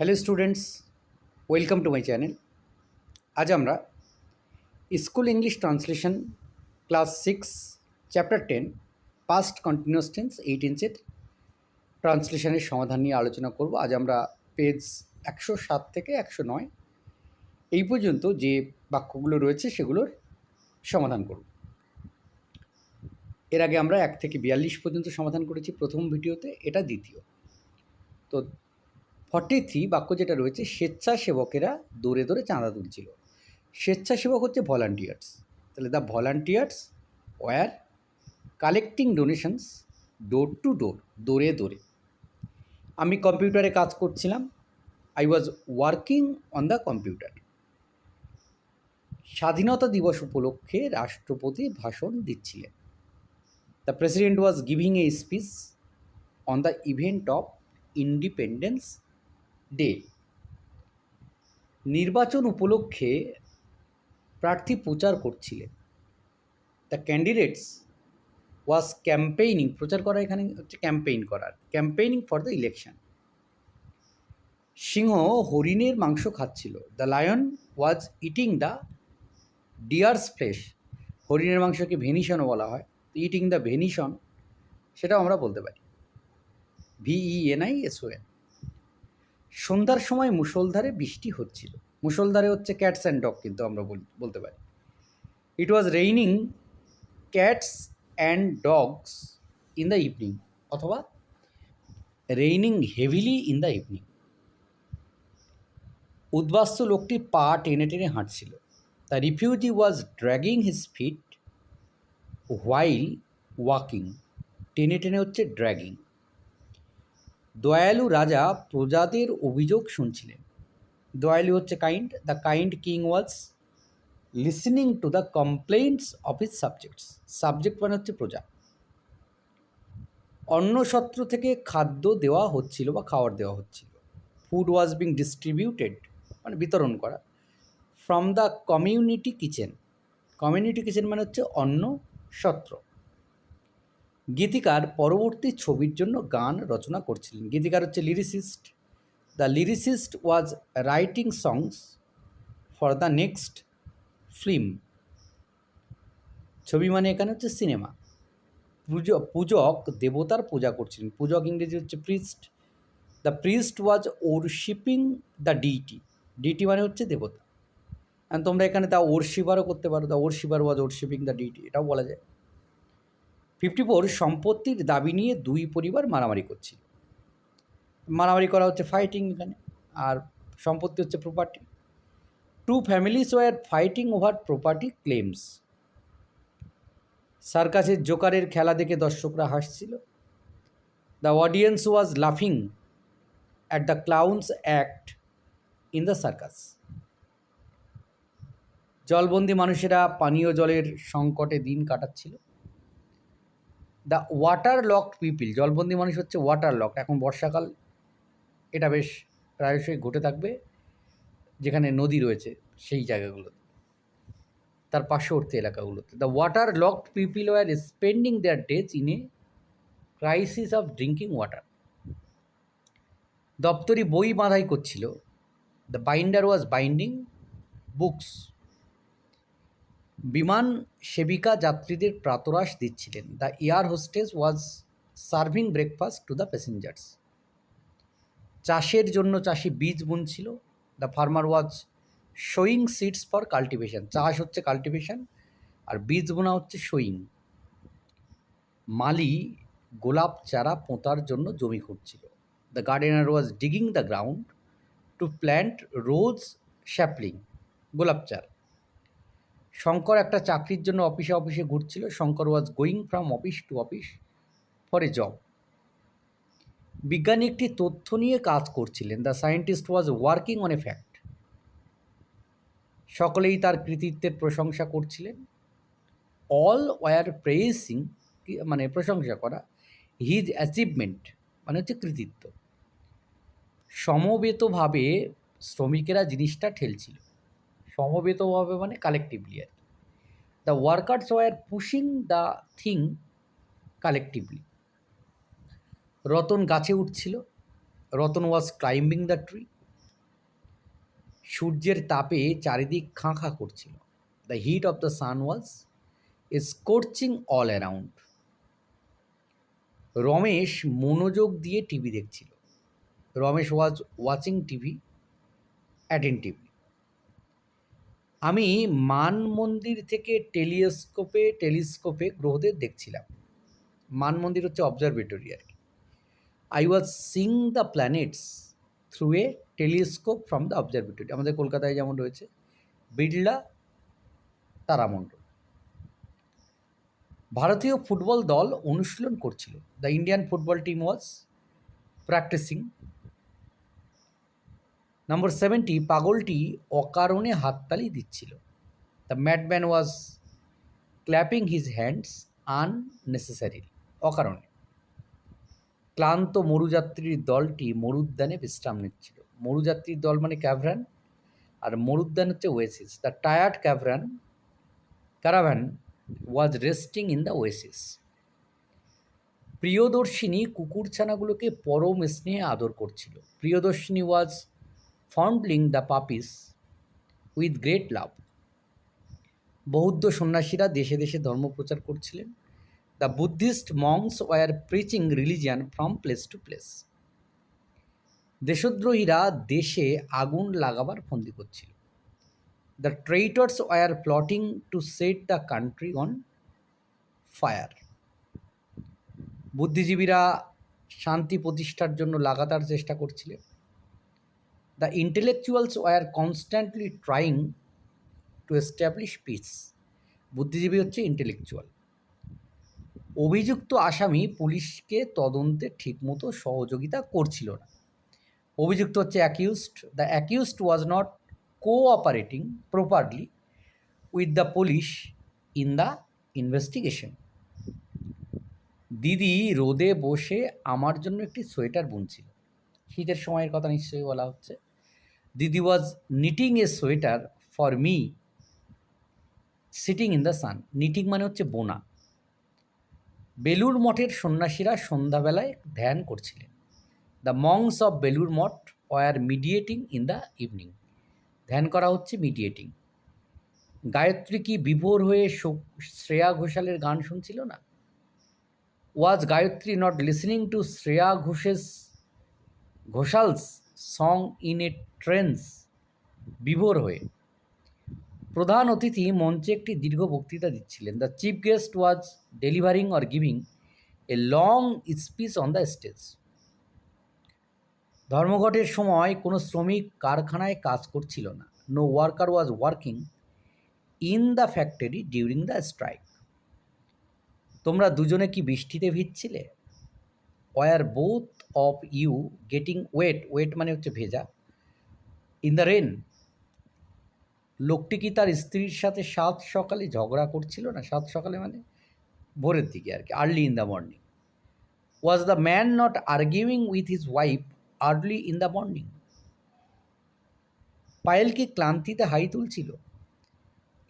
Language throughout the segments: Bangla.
Hello students welcome to my channel আজ আমরা school English translation class six chapter ten past continuous tense eight ইঞ্চের ট্রান্সলেশনের সমাধান নিয়ে আলোচনা করব। আজ আমরা পেজ একশো সাত থেকে একশো নয়, এই পর্যন্ত যে বাক্যগুলো রয়েছে সেগুলোর সমাধান করব। এর আগে আমরা এক থেকে বিয়াল্লিশ পর্যন্ত সমাধান করেছি প্রথম ভিডিওতে, এটা দ্বিতীয়। তো ফর্টি থ্রি বাক্য যেটা রয়েছে, স্বেচ্ছাসেবকেরা দৌড়ে দৌড়ে চাঁদা তুলছিল। স্বেচ্ছাসেবক হচ্ছে ভলান্টিয়ার্স তাহলে the volunteers were collecting donations door to door দৌড়ে দৌড়ে। আমি কম্পিউটারে কাজ করছিলাম। I was working on the computer স্বাধীনতা দিবস উপলক্ষে রাষ্ট্রপতি ভাষণ দিচ্ছিলেন। The president was giving a speech on the event of independence day. নির্বাচন উপলক্ষে প্রার্থী প্রচার করছিলেন। দ্য ক্যান্ডিডেটস ওয়াজ ক্যাম্পেইনিং প্রচার করা এখানে হচ্ছে ক্যাম্পেইন করার ক্যাম্পেইনিং ফর দ্য ইলেকশন সিংহ হরিণের মাংস খাচ্ছিল। The lion was eating the deer's flesh হরিণের মাংসকে ভেনিশনও বলা হয়। ইটিং দ্য ভেনিশন সেটাও আমরা বলতে পারি। ভিইএনআই এসওএন সন্ধ্যার সময় মুষলধারে বৃষ্টি হচ্ছিল। মুষলধারে হচ্ছে ক্যাটস অ্যান্ড ডগ কিন্তু আমরা বল- বলতে পারি। It was raining cats and dogs in the evening অথবা raining heavily in the evening উদ্বাস্ত লোকটি পা টেনে টেনে হাঁটছিল। The refugee was dragging his feet while walking টেনে টেনে হচ্ছে ড্র্যাগিং দয়ালু রাজা প্রজাদের অভিযোগ শুনছিলেন। দয়ালু হচ্ছে kind the kind king was listening to the complaints of his subjects subject মানে হচ্ছে প্রজা। অন্য সত্র থেকে খাদ্য দেওয়া হচ্ছিল বা খাবার দেওয়া হচ্ছিল। ফুড ওয়াজ বিং ডিস্ট্রিবিউটেড মানে বিতরণ করা। From the community kitchen community kitchen মানে হচ্ছে অন্ন সত্র। গীতিকার পরবর্তী ছবির জন্য গান রচনা করছিলেন। গীতিকার হচ্ছে lyricist the lyricist was writing songs for the next film ছবি মানে এখানে হচ্ছে সিনেমা পূজক পূজক দেবতার পূজা করছিলেন। পূজক ইংরেজি হচ্ছে priest the priest was worshipping the deity deity মানে হচ্ছে দেবতা। তোমরা এখানে তা ওরশিপারও করতে পারো। The worshipper was worshipping the deity এটাও বলা যায়। ফিফটি ফোর সম্পত্তির দাবি নিয়ে দুই পরিবার মারামারি করছিল। মারামারি করা হচ্ছে ফাইটিং এখানে, আর সম্পত্তি হচ্ছে property to families were fighting over property claims সার্কাসের জোকারের খেলা দেখে দর্শকরা হাসছিল। দ্য অডিয়েন্স ওয়াজ লাফিং at the clown's act in the circus জলবন্দি মানুষেরা পানীয় জলের সংকটে দিন কাটাচ্ছিল। দ্য ওয়াটার লকড পিপিল জলবন্দি মানুষ হচ্ছে ওয়াটার লক এখন বর্ষাকাল, এটা বেশ প্রায়শই ঘটে থাকবে, যেখানে নদী রয়েছে সেই জায়গাগুলোতে, তার পার্শ্ববর্তী এলাকাগুলোতে। The water locked people were spending their days in a crisis of drinking water দপ্তরি বই বাঁধাই করছিল। The binder was binding books বিমান সেবিকা যাত্রীদের প্রাতরাশ দিচ্ছিলেন। The air hostess was serving breakfast to the passengers চাষের জন্য চাষি বীজ বুনছিল। The farmer was sowing seeds for cultivation চাষ হচ্ছে কাল্টিভেশন আর বীজ বোনা হচ্ছে শোয়িং মালি গোলাপ চারা পোঁতার জন্য জমি খুঁড়ছিল the gardener was digging the ground to plant rose sapling গোলাপ চারা। শঙ্কর একটা চাকরির জন্য অফিসে অফিসে ঘুরছিল। Shankar was going from office to office for a job বিজ্ঞানী একটি তথ্য নিয়ে কাজ করছিলেন। The scientist was working on a fact সকলেই তার কৃতিত্বের প্রশংসা করছিলেন। অল ওয়ার প্রেসিং মানে প্রশংসা করা হিজ অ্যাচিভমেন্ট মানে হচ্ছে কৃতিত্ব। সমবেতভাবে শ্রমিকেরা জিনিসটা ঠেলছিল। সমবেতভাবে মানে কালেকটিভলি আর কি। The workers were pushing the thing collectively Ratan গাছে উঠছিল। Ratan was climbing the tree সূর্যের তাপে চারিদিক খাঁ খাঁ করছিল। The heat of the sun was scorching all around Ramesh মনোযোগ দিয়ে টিভি দেখছিল। Ramesh was watching TV attentively আমি মান মন্দির থেকে টেলিস্কোপে টেলিস্কোপে গ্রহদের দেখছিলাম। মান মন্দির হচ্ছে অবজারভেটরি আর কি। I was seeing the planets through a telescope from the observatory আমাদের কলকাতায় যেমন রয়েছে, বিড়লা তারামণ্ডল। ভারতীয় ফুটবল দল অনুশীলন করছিল। The Indian football team was practising number seventy পাগলটি অকারণে হাততালি দিচ্ছিল। The madman was clapping his hands unnecessary অকারণে। ক্লান্ত মরুযাত্রীর দলটি মরুদ্যানে বিশ্রাম নিচ্ছিল। মরুযাত্রীর দল মানে ক্যাভরান, আর মরুদ্যান হচ্ছে oasis. The tired caravan caravan was resting in the oasis Priyadarshini কুকুরছানাগুলোকে পরম স্নেহে আদর করছিল। Priyadarshini was fondling the puppies with great love বৌদ্ধ সন্ন্যাসীরা দেশে দেশে ধর্ম প্রচার করছিলেন। The Buddhist monks were preaching religion from place to place দেশদ্রোহীরা দেশে আগুন লাগাবার ফন্দি করছিল। The traitors were plotting to set the country on fire বুদ্ধিজীবীরা শান্তি প্রতিষ্ঠার জন্য লাগাতার চেষ্টা করছিলেন। The intellectuals were constantly trying to establish peace বুদ্ধিজীবী হচ্ছে ইন্টেলেকচুয়াল অভিযুক্ত আসামি পুলিশকে তদন্তে ঠিকমতো সহযোগিতা করছিল না। অভিযুক্ত হচ্ছে accused the accused was not cooperating properly with the police in the investigation দিদি রোদে বসে আমার জন্য একটি সোয়েটার বুনছিল। শীতের সময়ের কথা নিশ্চয়ই বলা হচ্ছে। দিদি was knitting a sweater for me sitting in the sun knitting মানে হচ্ছে বোনা। বেলুর মঠের সন্ন্যাসীরা সন্ধ্যাবেলায় ধ্যান করছিলেন। The monks of Belur Math were meditating in the evening ধ্যান করা হচ্ছে মিডিয়েটিং গায়ত্রী কি বিভোর হয়ে শ্রেয়া ঘোষালের গান শুনছিল না? Was Gayatri not listening to Shreya Ghosh's Ghoshal's? Song in a trance বিভোর হয়ে। প্রধান অতিথি মঞ্চে একটি দীর্ঘ বক্তৃতা দিচ্ছিলেন। The chief guest was delivering or giving a long speech on the stage ধর্মঘটের সময় কোনো শ্রমিক কারখানায় কাজ করছিল না। No worker was working in the factory during the strike তোমরা দুজনে কি বৃষ্টিতে ভিজছিলে? Were both of you getting wet wet মানে হচ্ছে ভেজা ইন দ্য রেন লোকটি কি তার স্ত্রীর সাথে সাত সকালে ঝগড়া করছিল না? সাত সকালে মানে ভোরের দিকে আর কি early in the morning was the man not arguing with his wife early in the morning Payel কি ক্লান্তিতে হাই তুলছিল?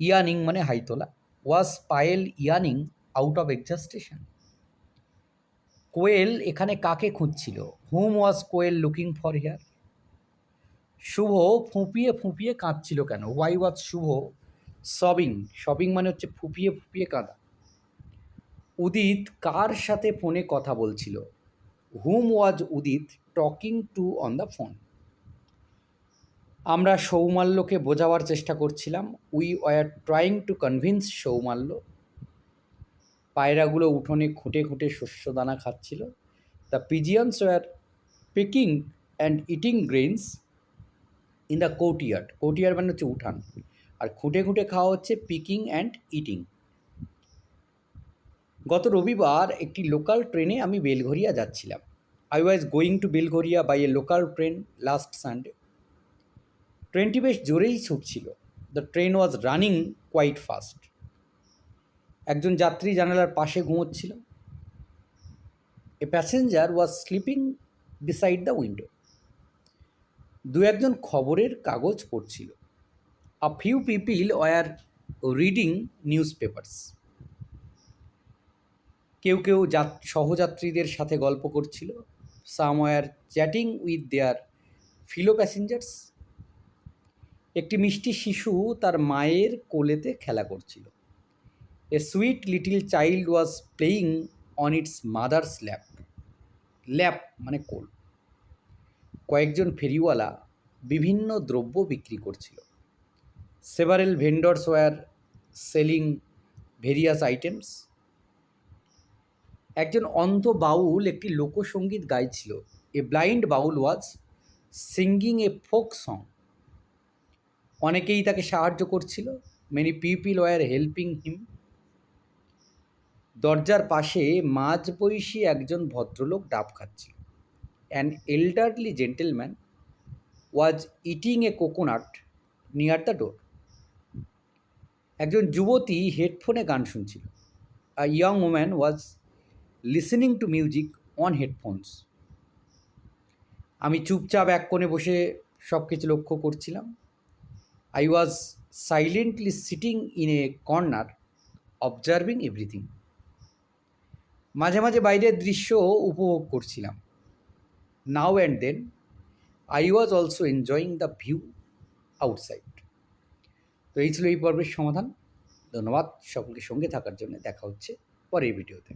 ইয়ানিং মানে হাই তোলা। Was Payel yawning out of exhaustion Koel এখানে কাকে খুঁজছিল? হুম was Koel looking for here Shubho ফুঁপিয়ে ফুঁপিয়ে কাঁদছিল কেন? ওয়াই ওয়াজ শুভ সবিং সবিং মানে হচ্ছে ফুঁপিয়ে ফুঁপিয়ে কাঁদা। উদিত কার সাথে ফোনে কথা বলছিল? হুম was Udit talking to on the phone আমরা সৌমাল্যকে বোঝাবার চেষ্টা করছিলাম। We were trying to convince Soumalya পায়রাগুলো উঠোনে খুঁটে খুঁটে শস্যদানা খাচ্ছিল। The pigeons were picking and eating grains in the courtyard courtyard মানে হচ্ছে উঠান। আর খুঁটে খুঁটে খাওয়া হচ্ছে পিকিং অ্যান্ড ইটিং গত রবিবার একটি লোকাল ট্রেনে আমি বেলঘরিয়া যাচ্ছিলাম। I was going to Belgharia by a local train last Sunday ট্রেনটি বেশ জোরেই ছুটছিল। The train was running quite fast একজন যাত্রী জানালার পাশে ঘুমোচ্ছিল। A passenger was sleeping beside the window দু একজন খবরের কাগজ পড়ছিল। A few people were reading newspapers কেউ কেউ যাত- সহযাত্রীদের সাথে গল্প করছিল। Some were chatting with their fellow passengers একটি মিষ্টি শিশু তার মায়ের কোলেতে খেলা করছিল। A sweet little child was playing on its mother's lap lap মানে কোল। কয়েকজন ফেরিওয়ালা বিভিন্ন দ্রব্য বিক্রি করছিল। Several vendors were selling various items একজন অন্ধ বাউল একটি লোকসঙ্গীত গাইছিল। A blind Baul was singing a folk song অনেকেই তাকে সাহায্য করছিল। Many people were helping him দরজার পাশে মাঝবয়সী একজন ভদ্রলোক ডাব খাচ্ছিল। An elderly gentleman was eating a coconut near the door একজন যুবতী হেডফোনে গান শুনছিল। A young woman was listening to music on headphones আমি চুপচাপ এক কোণে বসে সব কিছু লক্ষ্য করছিলাম। I was silently sitting in a corner observing everything মাঝে মাঝে বাইরের দৃশ্য উপভোগ করছিলাম। Now and then I was also enjoying the view outside তো এই ছিল এই পর্বের সমাধান। ধন্যবাদ। সকলকে সঙ্গে থাকার জন্য দেখা হচ্ছে পরের ভিডিওতে।